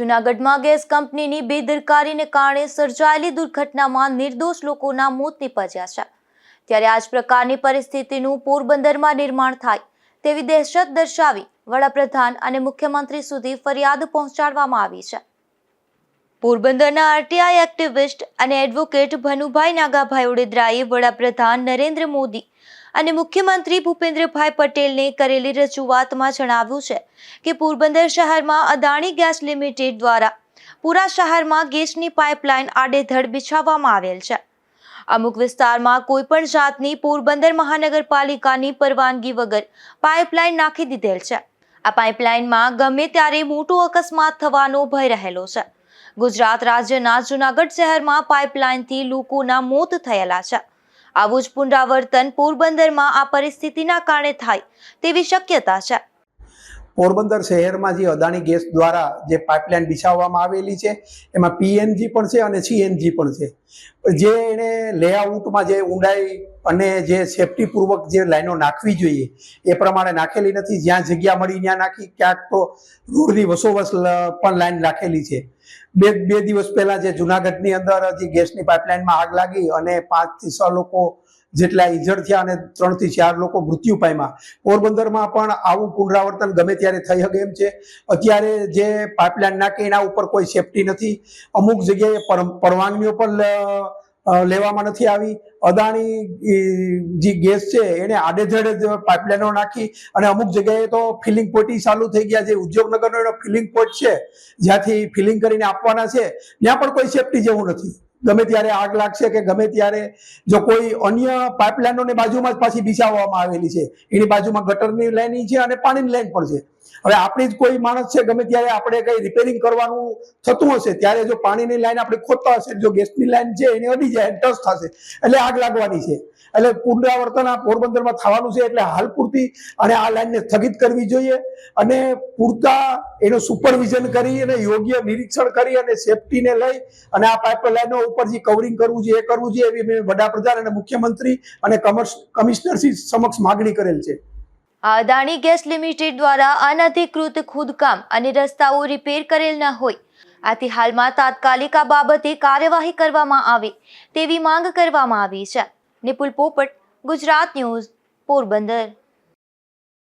જૂનાગઢમાં ગેસ કંપનીની બેદરકારીને કારણે સર્જાયેલી દુર્ઘટનામાં નિર્દોષ લોકોના મોત નિપજ્યા છે. ત્યારે આ જ પ્રકારની પરિસ્થિતિનું પોરબંદરમાં નિર્માણ થાય તેવી દહેશત દર્શાવી વડાપ્રધાન અને મુખ્યમંત્રી સુધી ફરિયાદ પહોંચાડવામાં આવી છે. પોરબંદરના આરટીઆઈ એક્ટિવિસ્ટ અને એડવોકેટ ભનુભાઈ નાગાભાઈ ઓડેદરાએ વડાપ્રધાન નરેન્દ્ર મોદી અને મુખ્યમંત્રી ભૂપેન્દ્રભાઈ પટેલને કરેલી રજૂઆતમાં જણાવ્યું છે કે પોરબંદર શહેરમાં અદાણી ગેસ લિમિટેડ દ્વારા પૂરા શહેરમાં ગેસની પાઇપલાઇન આડેધડ બિછાવવામાં આવેલ છે. અમુક વિસ્તારમાં કોઈ પણ જાતની પોરબંદર મહાનગરપાલિકાની પરવાનગી વગર પાઇપલાઇન નાખી દીધેલ છે. આ પાઇપલાઇનમાં ગમે ત્યારે મોટો અકસ્માત થવાનો ભય રહેલો છે. ગુજરાત રાજ્યના જૂનાગઢ શહેરમાં પાઇપલાઇનથી લોકોના મોત થયેલા છે. આવું જ પુનરાવર્તન પોરબંદરમાં આ પરિસ્થિતિના કારણે થાય તેવી શક્યતા છે. પોરબંદર શહેરમાં જે અદાણી ગેસ દ્વારા જે પાઇપલાઇન બિછાવવામાં આવેલી છે, એમાં પીએનજી પણ છે અને સીએનજી પણ છે. જે એને લેઆઉટમાં જે ઊંડાઈ અને જે સેફટીપૂર્વક જે લાઈનો નાખવી જોઈએ, એ પ્રમાણે નાખેલી નથી. જ્યાં જગ્યા મળી ત્યાં નાખી, ક્યાંક તો રોડની વસોવસ પણ લાઈન રાખેલી છે. બે બે દિવસ પહેલા જે જુનાગઢની અંદર હજી ગેસની પાઇપલાઇનમાં આગ લાગી અને પાંચથી છ લોકો જેટલા ઇજડ થયા અને ત્રણથી ચાર લોકો મૃત્યુ પામ્યા. પોરબંદરમાં પણ આવું પુનરાવર્તન ગમે ત્યારે થઈ શકે એમ છે. અત્યારે જે પાઇપલાઇન નાખી એના ઉપર કોઈ સેફટી નથી. અમુક જગ્યાએ પર- પરવાનગીઓ પણ લેવામાં નથી આવી. અદાણી જે ગેસ છે, એને આડેધડ પાઇપલાઇનો નાખી અને અમુક જગ્યાએ તો ફિલિંગ પોટી ચાલુ થઈ ગયા જે ઉદ્યોગનગરનો એનો ફિલિંગ પોટ છે, જ્યાંથી ફિલિંગ કરીને આપવાના છે. ત્યાં પણ કોઈ સેફટી જેવું નથી. ગમે ત્યારે આગ લાગશે કે ગમે ત્યારે જો કોઈ અન્ય પાઇપલાઇનોની બાજુમાં જ પાછી બિછાવવામાં આવેલી છે. એની બાજુમાં ગટરની લાઈન છે અને પાણીની લાઈન પણ છે. હવે આપણી જ કોઈ માણસ છે, ગમે ત્યારે આપણે કઈ રિપેરિંગ કરવાનું થતું હશે, ત્યારે જો પાણીની લાઈન આપણે ખોદતા હશે, જો ગેસની લાઈન છે, એને અડી જાય ટચ થશે, એટલે આગ લાગવાની છે. એટલે પુનરાવર્તન આ પોરબંદરમાં થવાનું છે, એટલે હાલ પૂરતી અને આ લાઈનને સ્થગિત કરવી જોઈએ અને પૂરતા એનું સુપરવિઝન કરી અને યોગ્ય નિરીક્ષણ કરી અને સેફટીને લઈ અને આ પાઇપલાઇનો ઉપર જે કવરિંગ કરવું જોઈએ એ કરવું જોઈએ એવી મેં વડાપ્રધાન અને મુખ્યમંત્રી અને કમિશનરશ્રી સમક્ષ માગણી કરેલ છે. અદાણી ગેસ લિમિટેડ દ્વારા અનધિકૃત ખુદકામ અને રસ્તાઓ રિપેર કરેલ ન હોય. આથી હાલમાં તાત્કાલિક આ બાબતે કાર્યવાહી કરવામાં આવે તેવી માંગ કરવામાં આવી છે. નિપુલ પોપટ, ગુજરાત ન્યૂઝ, પોરબંદર.